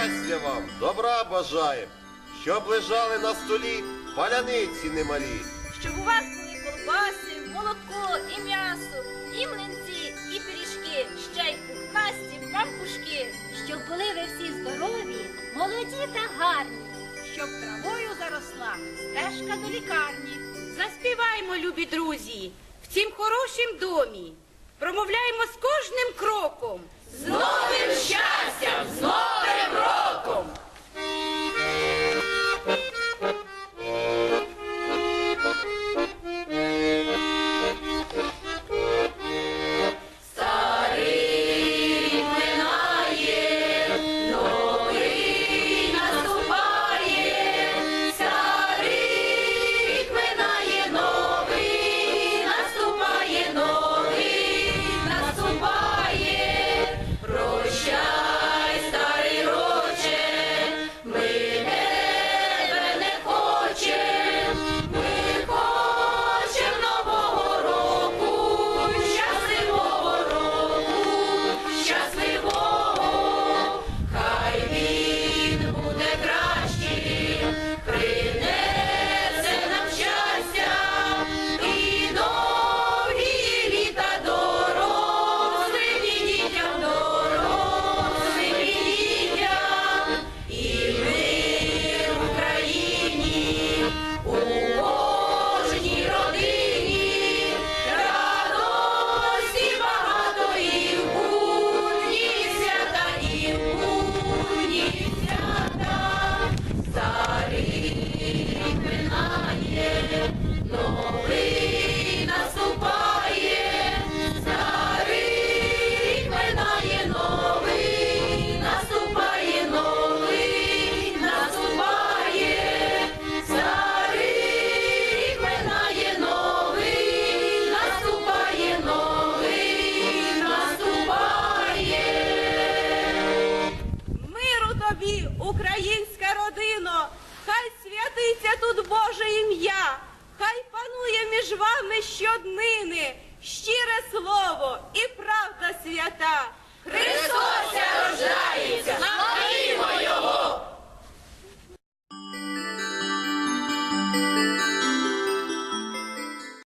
щастя вам, добра бажаєм, щоб лежали на столі паляниці немалі. Щоб у вас були колбаси, молоко і м'ясо, і млинці, і пиріжки, ще й пухнасті пампушки. Щоб були ви всі здорові, молоді та гарні. щоб травою заросла стежка до лікарні. Заспіваймо, любі друзі, в цім хорошім домі. Промовляємо з кожним кроком. З новим щастям, родино, хай святиться тут Боже ім'я, хай панує між вами щоднини щире слово і правда свята.